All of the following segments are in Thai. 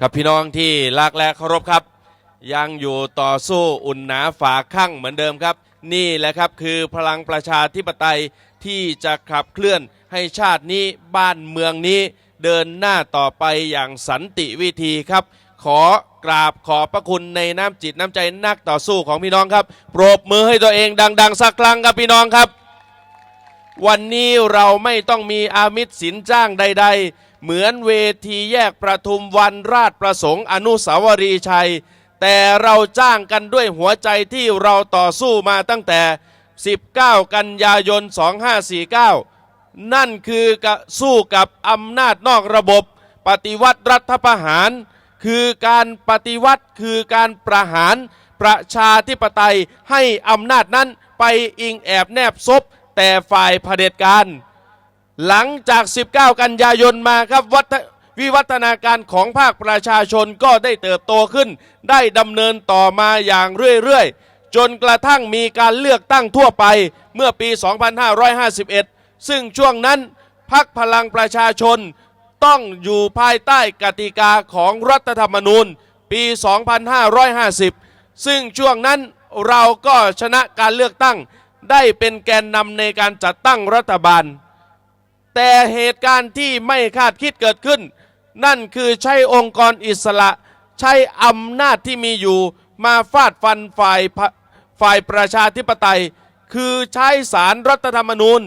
กับพี่น้องที่รักและเคารพครับ ยังอยู่ต่อสู้อุ่นหนาฝาข้างเหมือนเดิมครับ นี่แหละครับคือพลังประชาธิปไตยที่จะขับเคลื่อนให้ชาตินี้บ้านเมืองนี้เดินหน้าต่อไปอย่างสันติวิธีครับ ขอกราบขอบพระคุณในน้ำจิตน้ำใจนักต่อสู้ของพี่น้องครับโปรบมือให้ตัวเองดัง ๆ สักครั้งครับพี่น้องครับ วันนี้เราไม่ต้องมีอามิตรสินจ้างใด ๆ เหมือนเวทีแยกประทุมวันราชประสงค์อนุสาวรีย์ชัย แต่เราจ้างกันด้วยหัวใจที่เราต่อสู้มาตั้งแต่ 19 กันยายน 2549 นั่นคือกสู้กับอำนาจนอกระบบ ปฏิวัติรัฐประหาร คือการปฏิวัติคือการประหารประชาธิปไตยให้อำนาจนั้นไปอิงแอบแนบซบแต่ฝ่ายเผด็จการ หลังจาก 19 กันยายนมาครับวัฒวิวัฒนาการของภาคประชาชนก็ได้เติบโตขึ้น ได้ดำเนินต่อมาอย่างเรื่อยๆ จนกระทั่งมีการเลือกตั้งทั่วไปเมื่อปี 2551 ซึ่งช่วงนั้นพักพลังประชาชนต้องอยู่ภายใต้กติกาของรัฐธรรมนูญปี 2550 ซึ่งช่วงนั้นเราก็ชนะการเลือกตั้ง ได้เป็นแกนนำในการจัดตั้งรัฐบาล แต่เหตุการณ์ที่ไม่คาดคิดเกิดขึ้น นั่นคือใช้องค์กรอิสระใช้อำนาจที่มีอยู่มาฟาดฟันฝ่ายฝ่ายประชาธิปไตย คือใช้สารรัฐธรรมนูญ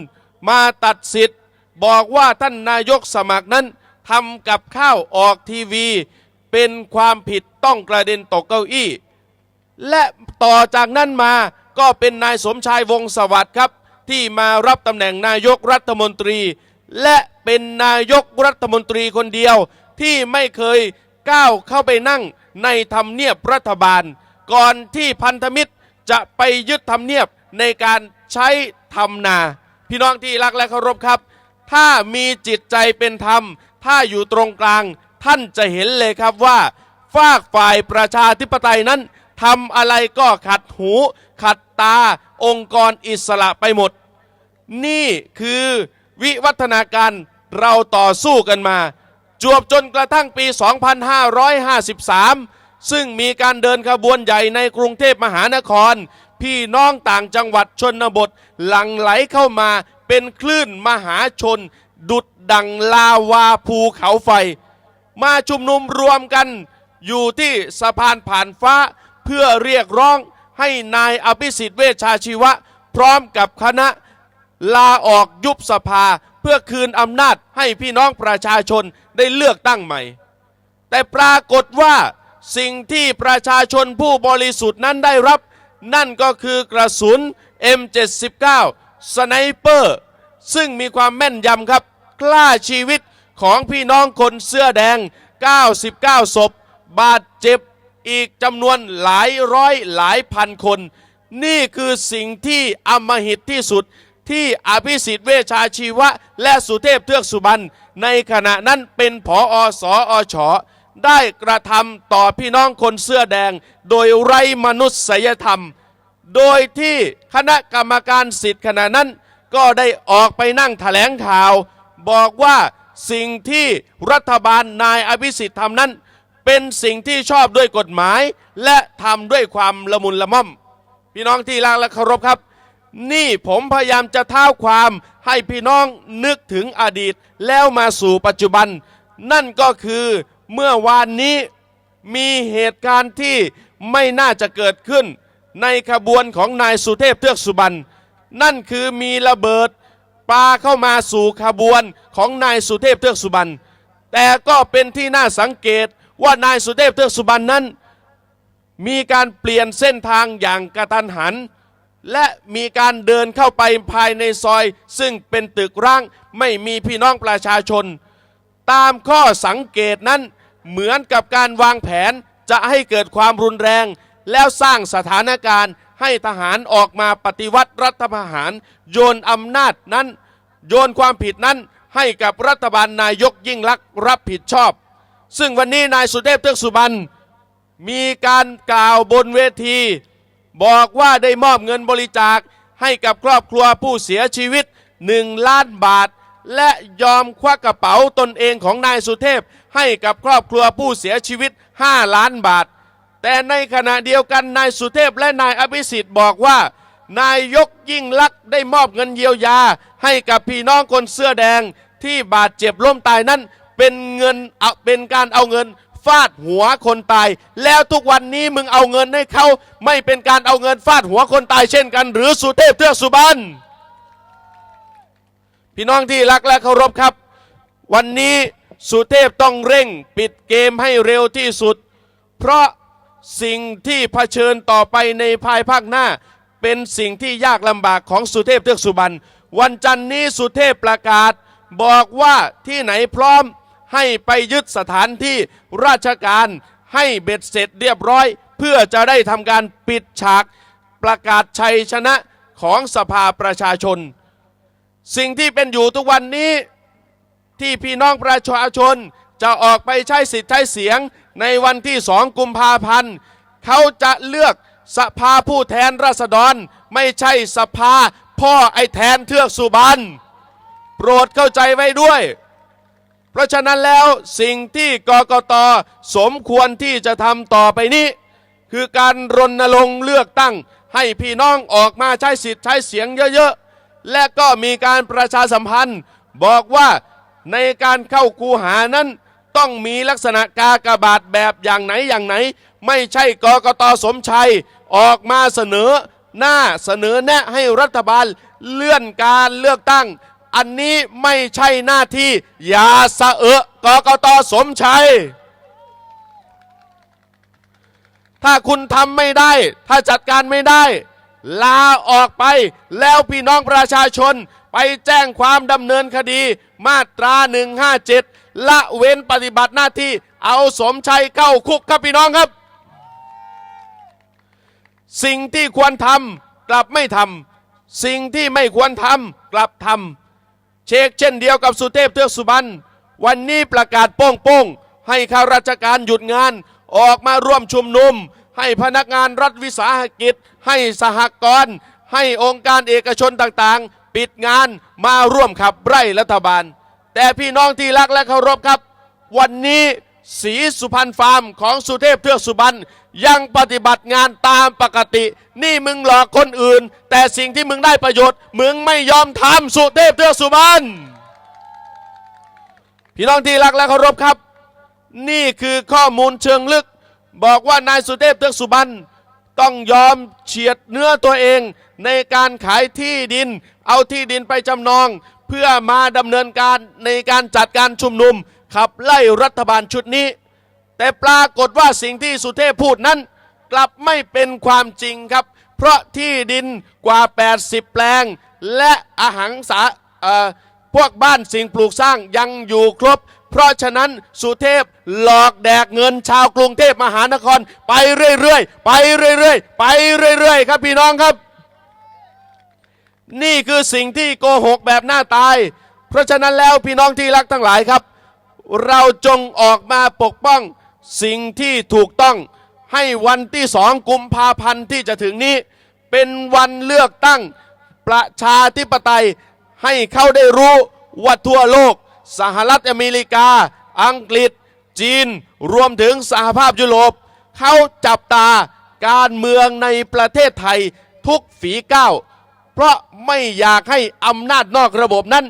มาตัดสิทธิ์ บอกว่าท่านนายกสมัครนั้นทำกับข้าวออกทีวี เป็นความผิดต้องกระเด็นตกเก้าอี้ และต่อจากนั้นมาก็เป็นนายสมชายวงศสวัสดิ์ครับ ที่มารับตำแหน่งนายกรัฐมนตรี และเป็นนายกรัฐมนตรีคนเดียวที่ไม่เคยก้าวเข้าไปนั่งในทำเนียบรัฐบาล ก่อนที่พันธมิตรจะไปยึดทำเนียบในการใช้ทำนา พี่น้องที่รักและเคารพครับ ถ้ามีจิตใจเป็นธรรม ถ้าอยู่ตรงกลาง ท่านจะเห็นเลยครับว่าฝากฝ่ายประชาธิปไตยนั้นทำอะไรก็ขัดหู ขัดตา องค์กรอิสระไปหมด นี่คือ วิวัฒนาการเราต่อสู้กันมา จวบจนกระทั่งปี 2553 ซึ่งมีการเดินขบวนใหญ่ในกรุงเทพมหานคร พี่น้องต่างจังหวัดชนบท หลั่งไหลเข้ามาเป็นคลื่นมหาชน ดุดดังลาวาภูเขาไฟ มาชุมนุมรวมกันอยู่ที่สะพานผ่านฟ้าเพื่อเรียกร้องให้นายอภิสิทธิ์เวชชาชีวะ พร้อมกับคณะ ลาออกยุบสภาเพื่อคืนอำนาจให้พี่น้องประชาชนได้เลือกตั้งใหม่ แต่ปรากฏว่าสิ่งที่ประชาชนผู้บริสุทธิ์นั้นได้รับ นั่นก็คือกระสุน M79 สไนเปอร์ ซึ่งมีความแม่นยำครับกล้าชีวิตของพี่น้องคนเสื้อแดง 99 ศพ บาดเจ็บอีกจำนวนหลายร้อยหลายพันคน นี่คือสิ่งที่อำมหิตที่สุด ที่อภิสิทธิ์เวชาชีวะ และสุเทพเทือกสุบรรณในขณะนั้นเป็นผออสออชได้กระทำต่อพี่น้องคนเสื้อแดง โดยไร้มนุษยธรรม โดยที่คณะกรรมการสิทธิ์ขณะนั้น ก็ได้ออกไปนั่งแถลงข่าว บอกว่าสิ่งที่รัฐบาลนายอภิสิทธิ์ทำนั้น เป็นสิ่งที่ชอบด้วยกฎหมาย และทำด้วยความละมุนละม่อม พี่น้องที่รักและเคารพครับ นี่ผมพยายามจะเท้าความให้พี่น้องนึกถึงอดีตแล้วมาสู่ปัจจุบัน นั่นก็คือเมื่อวานนี้มีเหตุการณ์ที่ไม่น่าจะเกิดขึ้น ในขบวนของนายสุเทพเทือกสุบรรณนั่นคือมีระเบิดปาเข้ามาสู่ขบวนของนายสุเทพเทือกสุบรรณแต่ก็เป็นที่น่าสังเกตว่านายสุเทพเทือกสุบรรณนั้น มีการเปลี่ยนเส้นทางอย่างกระทันหัน และมีการเดินเข้าไปภายในซอย ซึ่งเป็นตึกร้างไม่มีพี่น้องประชาชน ตามข้อสังเกตนั้นเหมือนกับการวางแผนจะให้เกิดความรุนแรง แล้วสร้างสถานการณ์ให้ทหารออกมาปฏิวัติรัฐประหาร โยนอำนาจนั้น โยนความผิดนั้นให้กับรัฐบาลนายกยิ่งลักษณ์รับผิดชอบ ซึ่งวันนี้นายสุเทพเทือกสุบรรณมีการกล่าวบนเวที บอกว่าได้มอบเงินบริจาคให้กับครอบครัวผู้เสียชีวิต 1 ล้านบาท และยอมควักกระเป๋าตนเองของนายสุเทพ ให้กับครอบครัวผู้เสียชีวิต 5 ล้านบาท แต่ในขณะเดียวกันนายสุเทพและนายอภิสิทธิ์บอกว่า นายกยิ่งลักษณ์ได้มอบเงินเยียวยา ให้กับพี่น้องคนเสื้อแดงที่บาดเจ็บล้มตายนั้นเป็นเงินเอาเป็นการเอาเงิน ฟาดหัวคนตาย แล้วทุกวันนี้มึงเอาเงินให้เขาไม่เป็นการเอาเงินฟาดหัวคนตายเช่นกัน หรือสุเทพเทือกสุบรรณพี่น้องที่รักและเคารพครับ วันนี้สุเทพต้องเร่งปิดเกมให้เร็วที่สุด เพราะสิ่งที่เผชิญต่อไปในภายภาคหน้า เป็นสิ่งที่ยากลำบากของสุเทพเทือกสุบรรณวันจันนี้สุเทพประกาศ บอกว่าที่ไหนพร้อม ให้ไปยึดสถานที่ราชการให้เบ็ดเสร็จเรียบร้อย เพื่อจะได้ทำการปิดฉากประกาศชัยชนะของสภาประชาชน สิ่งที่เป็นอยู่ทุกวันนี้ที่พี่น้องประชาชนจะออกไปใช้สิทธิ์ใช้เสียงในวันที่สองกุมภาพันธ์เขาจะเลือกสภาผู้แทนราษฎร ไม่ใช่สภาพ่อไอแทนเทือกสุบรรณโปรดเข้าใจไว้ด้วย เพราะฉะนั้นแล้วสิ่งที่กกตสมควรที่จะทำต่อไปนี้ คือการรณรงค์เลือกตั้ง ให้พี่น้องออกมาใช้สิทธิ์ใช้เสียงเยอะๆ และก็มีการประชาสัมพันธ์ บอกว่าในการเข้าคูหานั้น ต้องมีลักษณะกากบาทแบบอย่างไหนอย่างไหน ไม่ใช่กกตสมชัย ออกมาเสนอหน้าเสนอแนะให้รัฐบาลเลื่อนการเลือกตั้ง อันนี้ไม่ใช่หน้าที่อย่าสะเอะกกตสมชัย ถ้าคุณทำไม่ได้ ถ้าจัดการไม่ได้ ลาออกไปแล้วพี่น้องประชาชนไปแจ้งความดำเนินคดี มาตรา 157 ละเว้นปฏิบัติหน้าที่เอาสมชัยเข้าคุกครับพี่น้องครับ สิ่งที่ควรทำกลับไม่ทำสิ่งที่ไม่ควรทำกลับทำ เช็คเช่นเดียวกับสุเทพเทือกสุบรรณวันนี้ประกาศโป้งๆให้ข้าราชการหยุดงานออกมาร่วมชุมนุม ให้พนักงานรัฐวิสาหกิจ ให้สหกรณ์ให้องค์การเอกชนต่างๆ ปิดงานมาร่วมขับไล่รัฐบาล แต่พี่น้องที่รักและเคารพครับ วันนี้ สีสุพรรณฟาร์มของสุเทพเทือกสุบรรณยังปฏิบัติงานตามปกติ นี่มึงหลอกคนอื่น แต่สิ่งที่มึงได้ประโยชน์ มึงไม่ยอมทำสุเทพเทือกสุบรรณพี่น้องที่รักและเคารพครับ นี่คือข้อมูลเชิงลึก บอกว่านายสุเทพเทือกสุบรรณต้องยอมเฉียดเนื้อตัวเองในการขายที่ดิน เอาที่ดินไปจำนอง เพื่อมาดำเนินการในการจัดการชุมนุม ขับไล่รัฐบาลชุดนี้ แต่ปรากฏว่าสิ่งที่สุเทพพูดนั้น กลับไม่เป็นความจริงครับ เพราะที่ดินกว่า 80 แปลง และอาหารสาเอ่อพวกบ้านสิ่งปลูกสร้างยังอยู่ครบ เพราะฉะนั้นสุเทพหลอกแดกเงินชาวกรุงเทพมหานคร ไปเรื่อยๆ ไปเรื่อยๆ ไปเรื่อยๆ ครับพี่น้องครับ นี่คือสิ่งที่โกหกแบบหน้าตาย เพราะฉะนั้นแล้วพี่น้องที่รักทั้งหลายครับ เราจงออกมาปกป้องสิ่งที่ถูกต้องให้วันที่สองกุมภาพันธ์ที่จะถึงนี้ เป็นวันเลือกตั้งประชาธิปไตยให้เขาได้รู้ว่าทั่วโลก สหรัฐอเมริกา อังกฤษ จีน รวมถึงสหภาพยุโรปเขาจับตาการเมืองในประเทศไทยทุกฝีก้าวเพราะไม่อยากให้อำนาจนอกระบบนั้น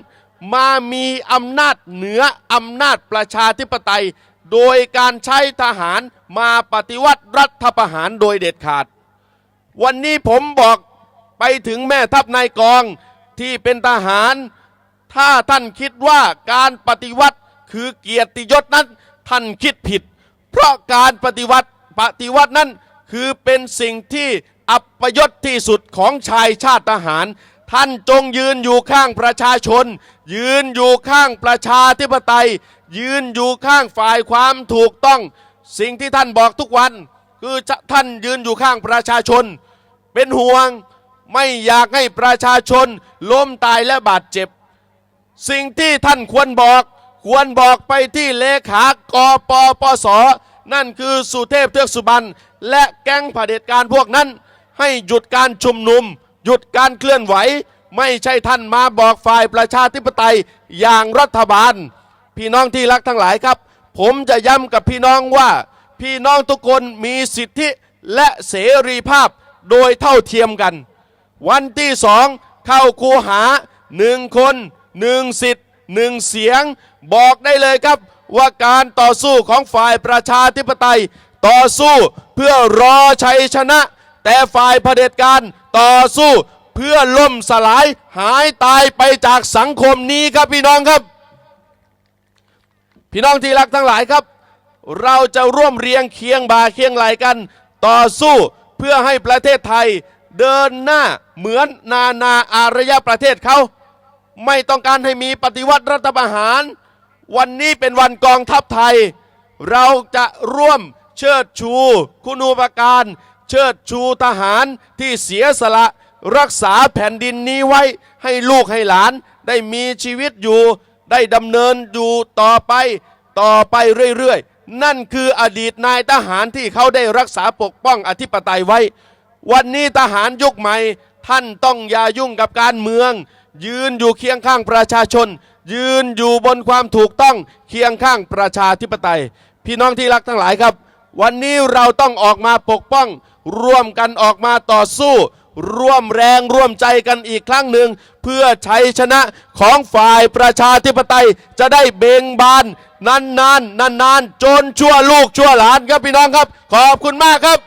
มามีอำนาจเหนืออำนาจประชาธิปไตย โดยการใช้ทหารมาปฏิวัติรัฐประหารโดยเด็ดขาด วันนี้ผมบอกไปถึงแม่ทัพนายกองที่เป็นทหาร ถ้าท่านคิดว่าการปฏิวัติคือเกียรติยศนั้นท่านคิดผิด เพราะการปฏิวัติปฏิวัตินั้นคือเป็นสิ่งที่อัปยศที่สุดของชายชาติทหาร ท่านจงยืนอยู่ข้างประชาชน ยืนอยู่ข้างประชาธิปไตย ยืนอยู่ข้างฝ่ายความถูกต้อง สิ่งที่ท่านบอกทุกวัน คือท่านยืนอยู่ข้างประชาชน เป็นห่วงไม่อยากให้ประชาชนล้มตายและบาดเจ็บ สิ่งที่ท่านควรบอกควรบอกไปที่เลขากปปส นั่นคือสุเทพเทือกสุบรรณและแก๊งเผด็จการพวกนั้น ให้หยุดการชุมนุม หยุดการเคลื่อนไหว ไม่ใช่ท่านมาบอกฝ่ายประชาธิปไตยอย่างรัฐบาล พี่น้องที่รักทั้งหลายครับ ผมจะย้ำกับพี่น้องว่า พี่น้องทุกคนมีสิทธิและเสรีภาพโดยเท่าเทียมกัน วันที่สองเข้าคูหาหนึ่งคนหนึ่งสิทธิ์หนึ่งเสียง บอกได้เลยครับว่าการต่อสู้ของฝ่ายประชาธิปไตย ต่อสู้เพื่อรอชัยชนะ แต่ฝ่ายเผด็จการ ต่อสู้เพื่อล่มสลายหายตายไปจากสังคมนี้ครับพี่น้องครับ พี่น้องที่รักทั้งหลายครับ เราจะร่วมเรียงเคียงบ่าเคียงไหลกัน ต่อสู้เพื่อให้ประเทศไทยเดินหน้าเหมือนนานาอารยประเทศเขาไม่ต้องการให้มีปฏิวัติรัฐประหาร วันนี้เป็นวันกองทัพไทย เราจะร่วมเชิดชู คุณูปการ เชิดชูทหารที่เสียสละรักษาแผ่นดินนี้ไว้ให้ลูกให้หลานได้มีชีวิตอยู่ ได้ดำเนินอยู่ต่อไปต่อไปเรื่อยๆ นั่นคืออดีตนายทหารที่เขาได้รักษาปกป้องอธิปไตยไว้ วันนี้ทหารยุคใหม่ ท่านต้องอย่ายุ่งกับการเมือง ยืนอยู่เคียงข้างประชาชน ยืนอยู่บนความถูกต้องเคียงข้างประชาธิปไตย พี่น้องที่รักทั้งหลายครับ วันนี้เราต้องออกมาปกป้อง ร่วมกันออกมาต่อสู้ ร่วมแรงร่วมใจกันอีกครั้งหนึ่ง เพื่อชัยชนะของฝ่ายประชาธิปไตยจะได้เบ่งบานนานๆนานๆจนชั่วลูกชั่วหลานครับพี่น้องครับ ขอบคุณมากครับ